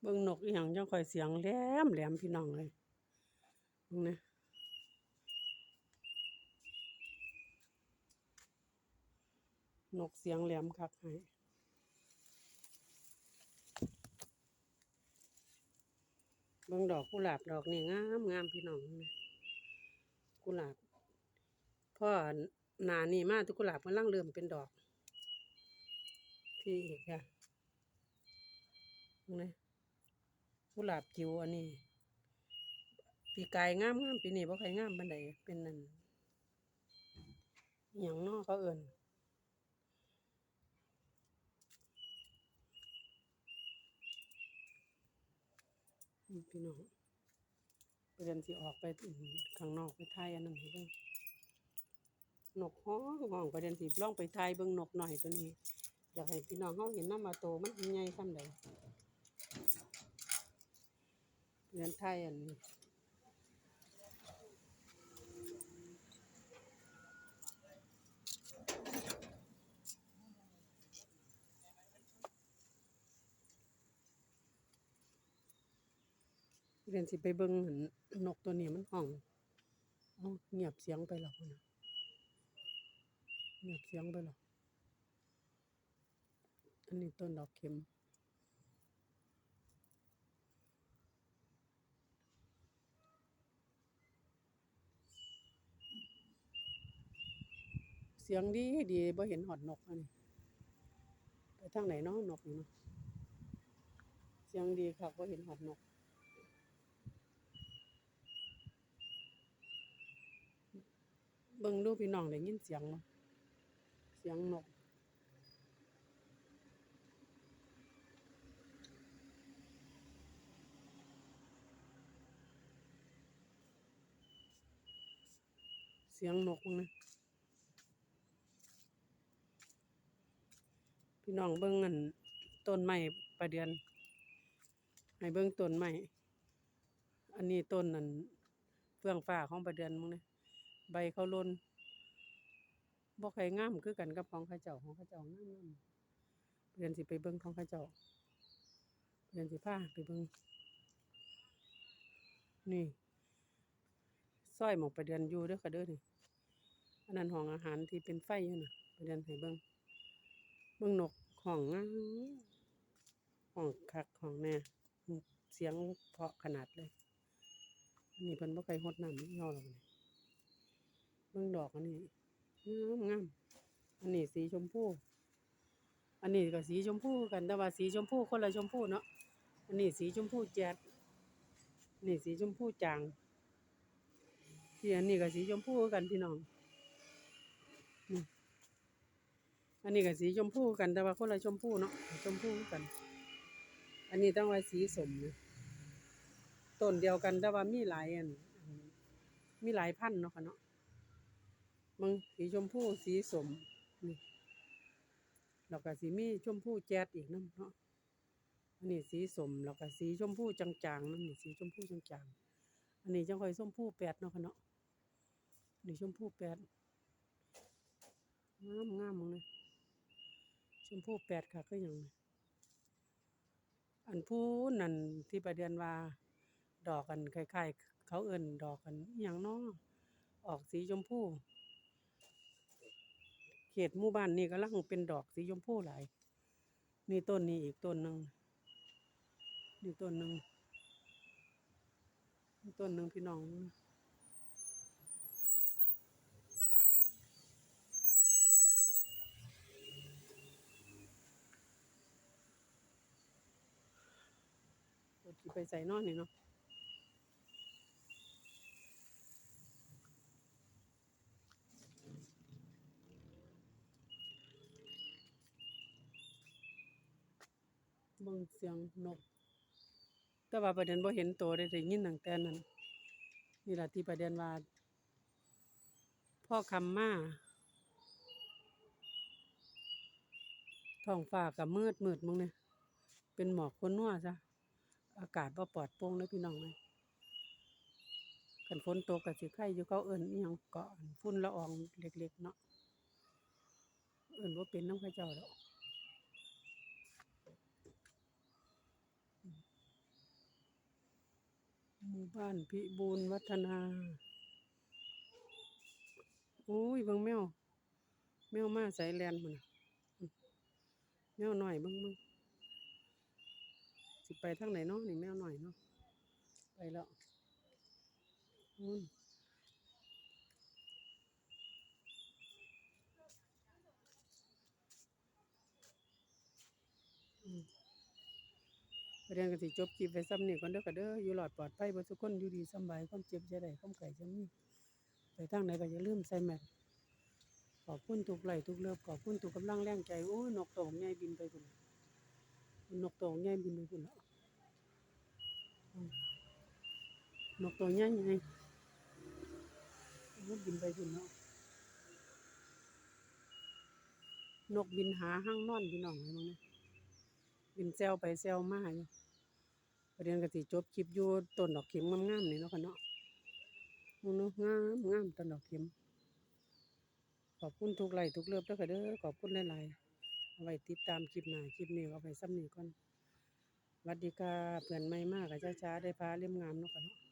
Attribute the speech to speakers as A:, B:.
A: เบิ่งนกอีหยังจังค่อยเสียงแหลมแหลมพี่น้องเลยเบิ่งนะนกเสียงแหลมคักให้เบิ่งดอกกุหลาบดอกนี่งามงามพี่น้องนะกุหลาบพ่อหนานี่มาแตุกุหลาบกำลังเริ่มเป็นดอกพี่อีกค่ะเบิ่งนะ กุหลาบจิ๋วอันนี้ ปีกายงามงามปีนี้บ่ค่อยงามปานใดเป็นนั่นอิหยังนาะเขาเอิ้นพี่น้องประเด็นสิออกไปข้างนอกไปถ่ายอันนั้นให้เบิ่งนกฮ้องห้องประเด็นสิลองไปถ่ายเบิ่งนกหน่อยตัวนี้ อยากให้พี่น้องเฮาเห็นน้ำว่าโตมันใหญ่ส่ำใด เงินไทยอันนี้เรียนสิไปเบิ่งหั่นนกตัวนี้มันห้องเอาเงียบเสียงไปหรอกนะเงียบเสียงไปหรอกอันนี้ต้นดอกเข็ม สียงดีดีบ่เห็นหอดนกอันนี้ไปทางไหนเนาะนกนี่เนาะเสียงดีคักบ่เห็นหอดนก เบิ่งดูพี่น้องได้ยินเสียงบ่เสียงนกเสียงนกนะ พี่น้องเบิ่งอันต้นไม้ประเดือนให้เบิ่งต้นไม้อันนี้ต้นนั่นเฟื่องฟ้าของประเดือนมึงเนะใบเขาล่นบ่ค่อยงามคือกันกับของเขาเจ้าของเขาเจ้างามๆประเดือนสิไปเบิ่งของเขาเจ้าเดือนสิพาไปเบิ่งนี่ซอยหมอกประเดือนอยู่เด้อค่ะเด้อนี่อันนั้นห้องอาหารที่เป็นไฟอยู่น่ะประเดือนให้เบิ่ง เบิ่งนกห้องงามห้องคักห้องแน่เสียงเพาะขนาดเลยอันนี้เพิ่นบ่เคยฮดน้ำเงาหรอกนี่เบิ่งดอกอันนี้งามงามอันนี้สีชมพูอันนี้ก็สีชมพูกันแต่ว่าสีชมพูคนละชมพูเนาะอันนี้สีชมพูแจ๊ดอันนี่สีชมพูจางที่อันนี้ก็สีชมพูกันพี่น้องนี่ อันนี้ก็สีชมพูกันแต่ว่าคนละชมพูเนาะชมพูกัน อันนี้ต้องว่าสีสมนะต้นเดียวกันแต่ว่ามีหลายอันมีหลายพันเนาะค่ะเนาะมึงสีชมพูสีสมนี่แล้วก็สีมีชมพูแจ๊ดอีกนํเนาะอันนี้สีสมแล้วก็สีชมพูจางๆนั่นนี่สีชมพูจางๆ อันนี้จังค่อยชมพูแปดเนาะค่ะเนาะนี่ชมพูแปดงามงามมึงเลย ชมพู่แปดค่ะก็ยังอันผู้นั่นที่ประเด็นว่า ดอกกันคล้ายๆ เขาเอิ้นดอกกันอย่างน้อออกสีชมพูเขตหมู่บ้านนี่กำลังเป็นดอกสีชมพูหลายนี่ต้นนี้อีกต้นหนึ่งนี่ต้นหนึ่งนี่ต้นหนึ่งพี่น้อง ปวดขี้ ไปใส่นอนนี่เนาะเบิ่งเสียงนก แต่ว่าประเด็นบ่เห็นโตได้ได้ยินตั้งแต่นั้นนี่ล่ะที่ประเด็นว่าพ่อคำมาท้องฟ้าก็มืดมืดมึงเนี่ยเป็นหมอกคนนัวซะ อากาศบ่ปลอดโปร่งเด้อพี่น้องเอ้ยคันฝนตกก็สิไข้อยู่เขาเอิ้นอิหยังเกาะฝุ่นละอองเล็กๆเนาะเอิ้นบ่เป็นน้ำเขาเจ้าดอกหมู่บ้านพิบูลวัฒนาโอ้ยบิ่งแมว แมวมาใส่แลนพุ่นแมวหน่อยบิ่งบิ่ง ไปทางไหนเนาะนี่แมวหน่อยเนาะไปแล้วอืมอืมประเด็นก็สิจบคลิปไว้ซ้ำนี่ก่อนเด้อค่ะเด้ออยู่รอดปลอดภัยบ่ทุกคนอยู่ดีสบายความเจ็บจะได้ความไข้จะมีไปทางไหนก็อย่าลืมใส่แมสขอบคุณทุกไหลทุกเลิฟขอบคุณทุกกำลังแรงใจโอ้ยนกตัวใหญ่บินไปพุ่นกตัวใหญ่บินไปพุ่นแล้ว นกตัวใหญ่ไงมันบินไปพุ่นแล้วนกบินหาห้างนอนพี่น้องไว้มั้งเนี่ยบินแซวไปแซวมาอยู่ประเด็นก็สิจบคลิปอยู่ต้นดอกเข็มงามๆนี่เนาะค่ะเนาะมูเนาะงามงามต้นดอกเข็มขอบคุณทุกไลค์ทุกเลิฟด้วยค่ะเด้อขอบคุณหลายๆเอาไว้ติดตามคลิปหน้าคลิปนี้เอาไปซ้ำนี้ก่อนส วัสดีค่ะเพื่อนไม่มากกับช้าๆได้พาเล่มงามเนาะค่ะเนาะ